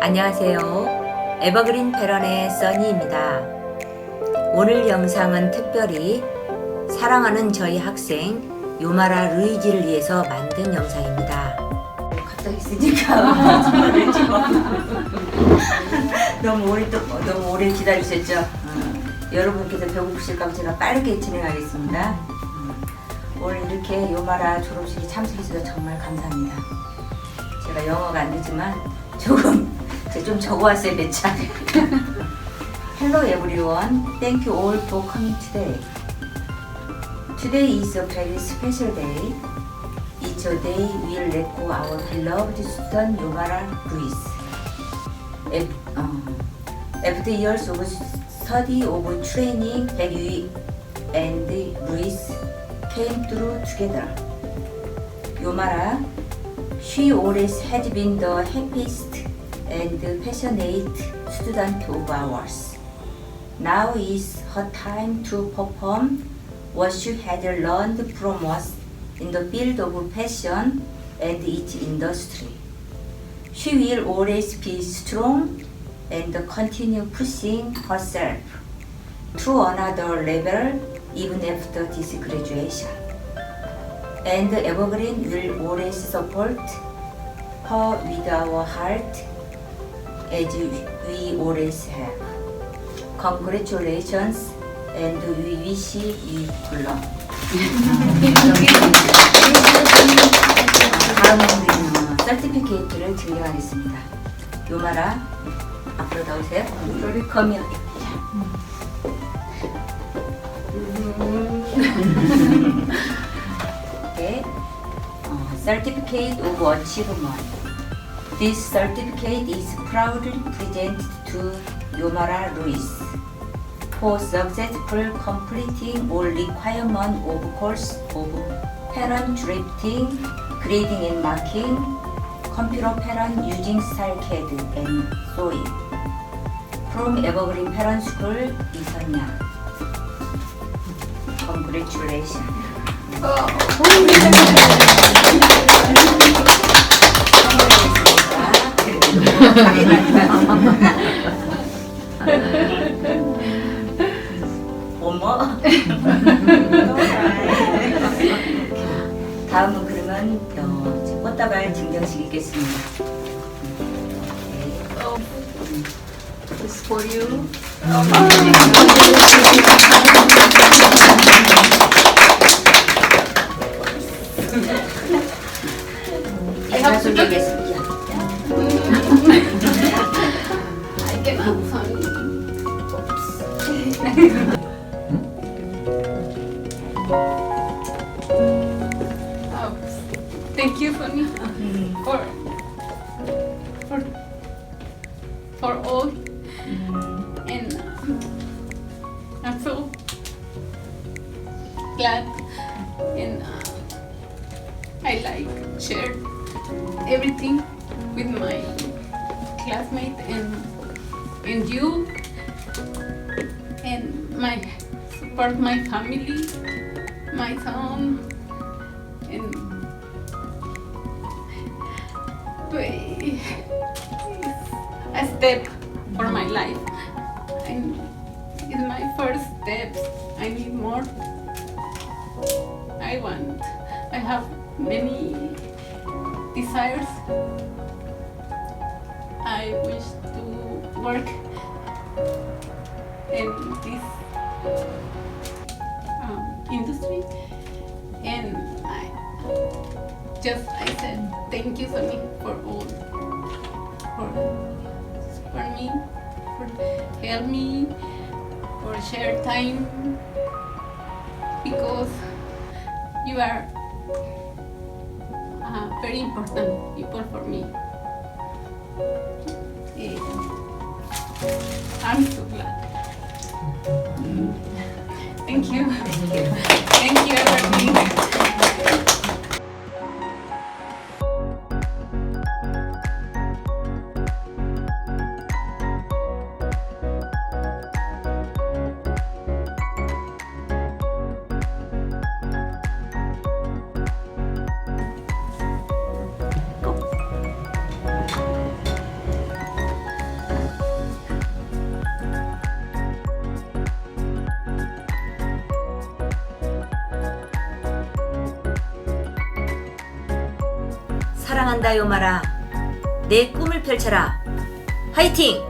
안녕하세요. 에버그린 패런의 써니입니다. 오늘 영상은 특별히 사랑하는 저희 학생 요마라 루이지를 위해서 만든 영상입니다. 찍어. 너무 오래 또 너무 오래 기다리셨죠? 어, 여러분께서 배고프실까 봐 제가 빠르게 진행하겠습니다. 어, 오늘 이렇게 요마라 졸업식에 참석해주셔서 정말 감사합니다. 제가 영어가 안 되지만 조금 좀 적어왔어요 몇 장. Hello everyone, thank you all for coming today. Today is a very special day. A day we'll let go our beloved student Yomara Ruiz. Uh, After years of study of training, and Ruiz came through together. Yomara She always has been the happiest and passionate student of ours. Now is her time to perform what she had learned from us in the field of fashion and its industry. She will always be strong and continue pushing herself to another level even after this graduation and Evergreen will always support her with our heart as we always have. Congratulations and we wish you good luck. 다음은 우리는 서티피케이트를 증정하겠습니다. 요마라 앞으로 나오세요. Okay. Uh, certificate of Achievement. This certificate is proudly presented to Yomara Ruiz for successful completing all requirements of course of parent drafting, grading and marking, computer parent using StyleCAD and sewing. From Evergreen Parent School, 이선야. Congratulations. 다음은 그러면 어, 제 꽃다발 증정식 있겠습니다. 네. It's for you. 인사 소개하겠습니다. Everything with my classmate and and you and my support my family, my son, and a step for my life. And it's my first steps. I need more. I want. I have many desires. I wish to work in this um, industry, and I just I said thank you, Sonny, for all, for for me, for help me, for share time, because you are uh, very important people for me. And I'm so glad. Thank you. Thank you. Thank you, everybody. 응원한다 요마라. 내 꿈을 펼쳐라. 화이팅!